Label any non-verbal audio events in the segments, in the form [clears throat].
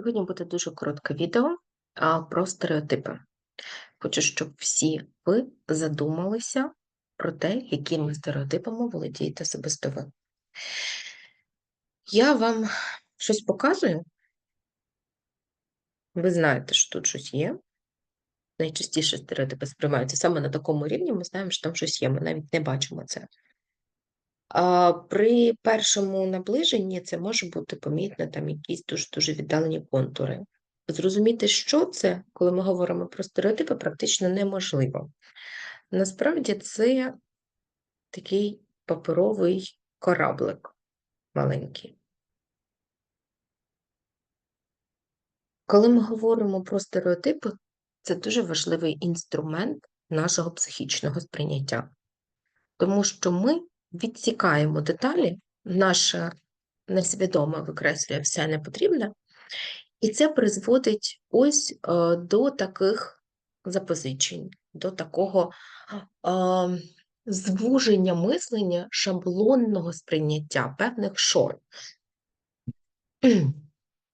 Сьогодні буде дуже коротке відео про стереотипи. Хочу, щоб всі ви задумалися про те, якими стереотипами володієте особисто ви. Я вам щось показую. Ви знаєте, що тут щось є. Найчастіше стереотипи сприймаються саме на такому рівні, ми знаємо, що там щось є, ми навіть не бачимо це. При першому наближенні це може бути помітно там якісь дуже-дуже віддалені контури. Зрозуміти, що це, коли ми говоримо про стереотипи, практично неможливо. Насправді це такий паперовий кораблик маленький. Коли ми говоримо про стереотипи, це дуже важливий інструмент нашого психічного сприйняття, тому що ми відсікаємо деталі, наше несвідоме викреслює все непотрібне, і це призводить ось е, до таких запозичень, до такого е, звуження мислення шаблонного сприйняття певних шор. [clears throat]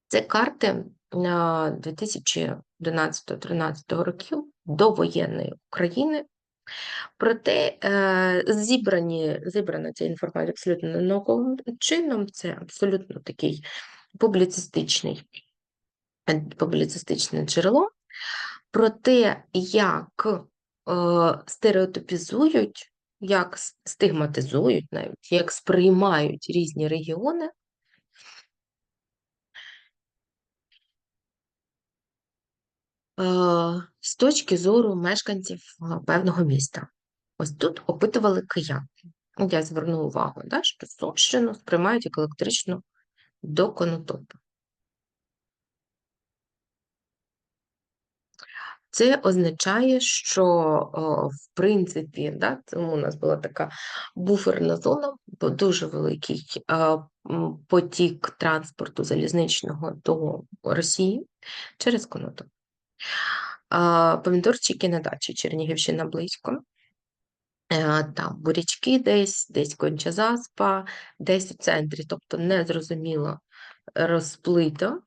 Це карти 2012-13 років до воєнної України. Проте е, зібрані, зібрана ця інформація абсолютно науковим чином, це абсолютно такий публіцистичний, публіцистичне джерело про те, як е, стереотипізують, як стигматизують навіть, як сприймають різні регіони. З точки зору мешканців певного міста. Ось тут опитували киян. Я зверну увагу, да, що Сумщину сприймають як електричну до конотопу. Це означає, що, в принципі, да, тому у нас була така буферна зона, бо дуже великий потік транспорту залізничного до Росії через Конотоп. Помідорчики на дачі Чернігівщина близько. Е, там бурячки десь, десь конча заспа, десь у центрі, тобто незрозуміло розплито.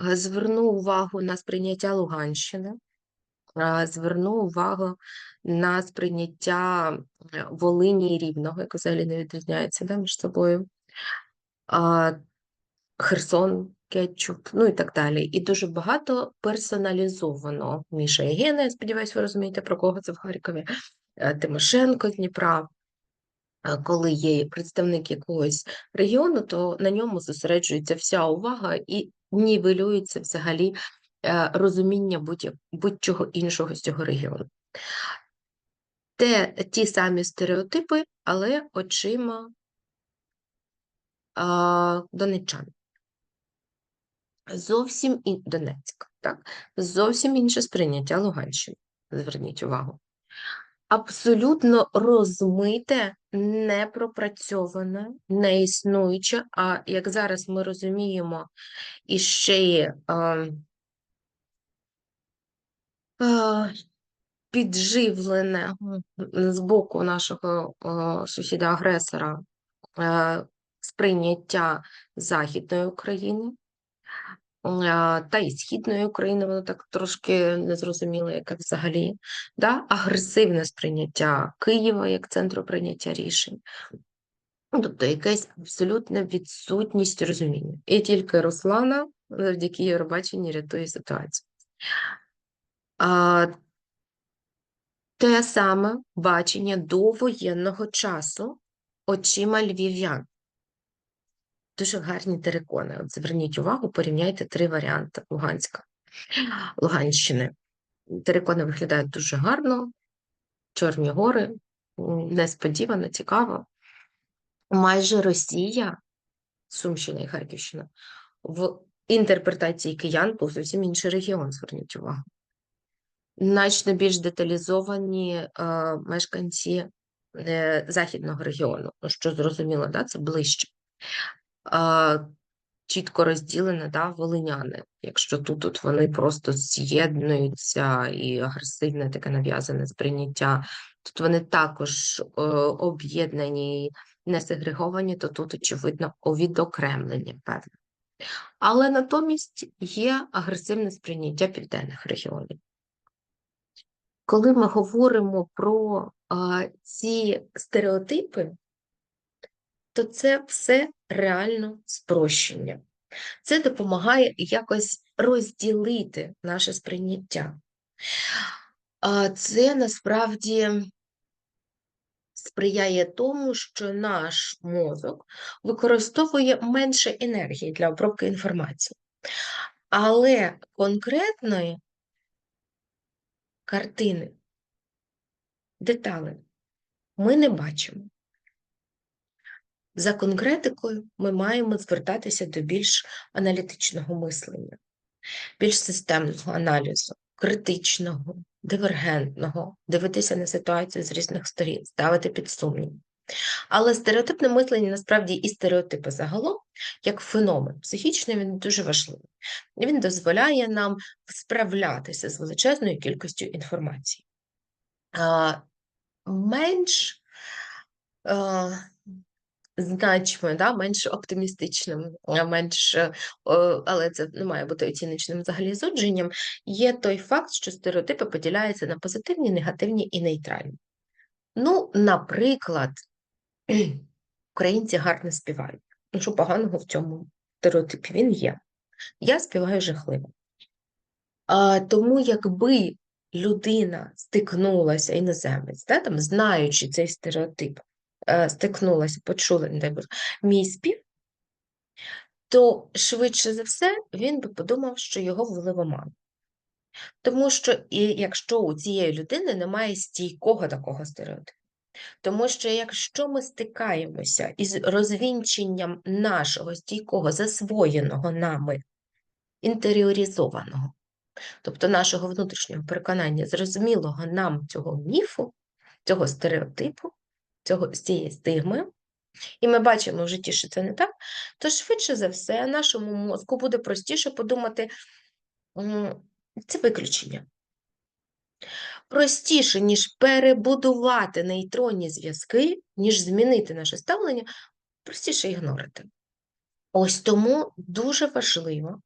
Зверну увагу на сприйняття Луганщини, зверну увагу на сприйняття е, Волині і Рівного, яке взагалі не відрізняється да, між собою. Херсон, кетчуп, ну і так далі. І дуже багато персоналізовано. Міша Єгена, я сподіваюся, ви розумієте, про кого це в Харкові, е, Тимошенко з Дніпра. Е, коли є представник якогось регіону, то на ньому зосереджується вся увага і нівелюється взагалі е, розуміння будь-чого іншого з цього регіону. Те ті самі стереотипи, але очима а, донечан зовсім і Донецьк, так? Зовсім інше сприйняття Луганщини. Зверніть увагу. Абсолютно розмите, непропрацьоване, неіснуюче, а як зараз ми розуміємо, і ще є а, а, підживлене з боку нашого сусіда-агресора сприйняття Західної України, та і Східної України, воно так трошки незрозуміло, яке взагалі, да? агресивне сприйняття Києва як центру прийняття рішень. Ну, тобто якась абсолютна відсутність розуміння. І тільки Руслана завдяки Євробаченні рятує ситуацію. А, Те саме бачення до воєнного часу очима львів'ян. Дуже гарні терикони. От Зверніть увагу, порівняйте три варіанти Луганська, Луганщини. Терикони виглядають дуже гарно, Чорні гори, несподівано, цікаво. Майже Росія, Сумщина і Харківщина, в інтерпретації киян був зовсім інший регіон, зверніть увагу. Значно більш деталізовані е, мешканці е, західного регіону, що зрозуміло, да, це ближче чітко розділені да, волиняни. Якщо тут от вони просто з'єднуються і агресивне таке нав'язане сприйняття, тут вони також е, об'єднані не сегреговані, то тут, очевидно, відокремлення певне. Але натомість є агресивне сприйняття південних регіонів. Коли ми говоримо про а, ці стереотипи, то це все реально спрощення. Це допомагає якось розділити наше сприйняття. Це насправді сприяє тому, що наш мозок використовує менше енергії для обробки інформації. Але конкретної картини, деталі ми не бачимо. За конкретикою ми маємо звертатися до більш аналітичного мислення, більш системного аналізу, критичного, дивергентного, дивитися на ситуацію з різних сторін, ставити під сумнів. Але стереотипне мислення насправді і стереотипи загалом, як феномен психічний, він дуже важливий. Він дозволяє нам справлятися з величезною кількістю інформації. А, Менш а, значимо, да, менш оптимістичним, менш, але це не має бути оціночним взагалі судженням, є той факт, що стереотипи поділяються на позитивні, негативні і нейтральні. Ну, наприклад, [clears throat] українці гарно співають. Що поганого в цьому стереотипі він є. Я співаю жахливо. А, Тому, якби людина стикнулася іноземець, да, там, знаючи цей стереотип, Е, стикнулася, почула, не дай Боже, мій спів, то швидше за все він би подумав, що його ввели в оману. Тому що і якщо у цієї людини немає стійкого такого стереотипу. Тому що якщо ми стикаємося із розвінченням нашого стійкого, засвоєного нами, інтеріоризованого, тобто нашого внутрішнього переконання, зрозумілого нам цього міфу, цього стереотипу, цього, з цієї стигми, і ми бачимо в житті, що це не так, то швидше за все, нашому мозку буде простіше подумати, це виключення. Простіше, ніж перебудувати нейтронні зв'язки, ніж змінити наше ставлення, простіше ігнорити. Ось тому дуже важливо,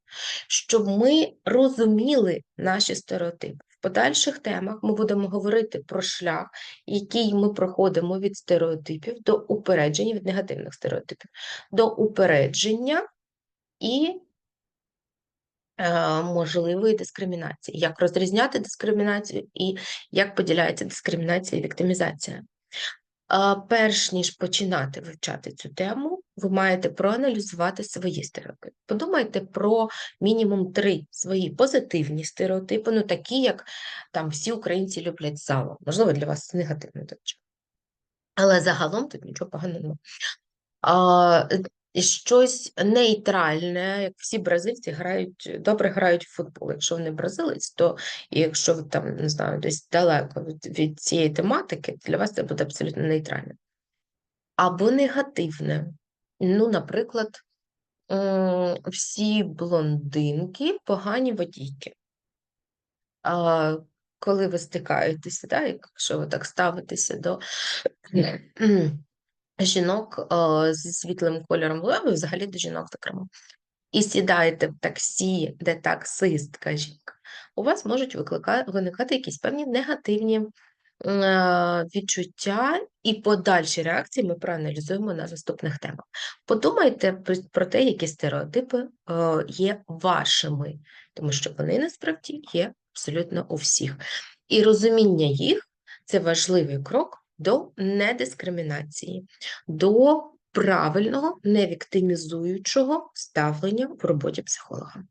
щоб ми розуміли наші стереотипи подальших темах ми будемо говорити про шлях, який ми проходимо від стереотипів до упередження, від негативних стереотипів, до упередження і е, можливої дискримінації, як розрізняти дискримінацію і як поділяється дискримінація і віктимізація. Перш ніж починати вивчати цю тему, ви маєте проаналізувати свої стереотипи. Подумайте про мінімум три свої позитивні стереотипи, ну такі, як там всі українці люблять сало. Можливо, для вас це негативно до Але загалом тут нічого поганого немає щось нейтральне, як всі бразильці грають, добре грають в футбол. Якщо вони бразилець, то якщо ви там не знаю, десь далеко від, від цієї тематики, для вас це буде абсолютно нейтральне. Або негативне. Ну, наприклад, всі блондинки погані водійки. А коли ви стикаєтеся, да, якщо ви так ставитеся до [clears throat] жінок зі світлим кольором голови, взагалі до жінок зокрема, і сідаєте в таксі, де таксистка жінка, у вас можуть виникати якісь певні негативні відчуття і подальші реакції ми проаналізуємо на наступних темах. Подумайте про те, які стереотипи е, є вашими, тому що вони насправді є абсолютно у всіх. І розуміння їх це важливий крок до недискримінації, до правильного невіктимізуючого ставлення в роботі психолога.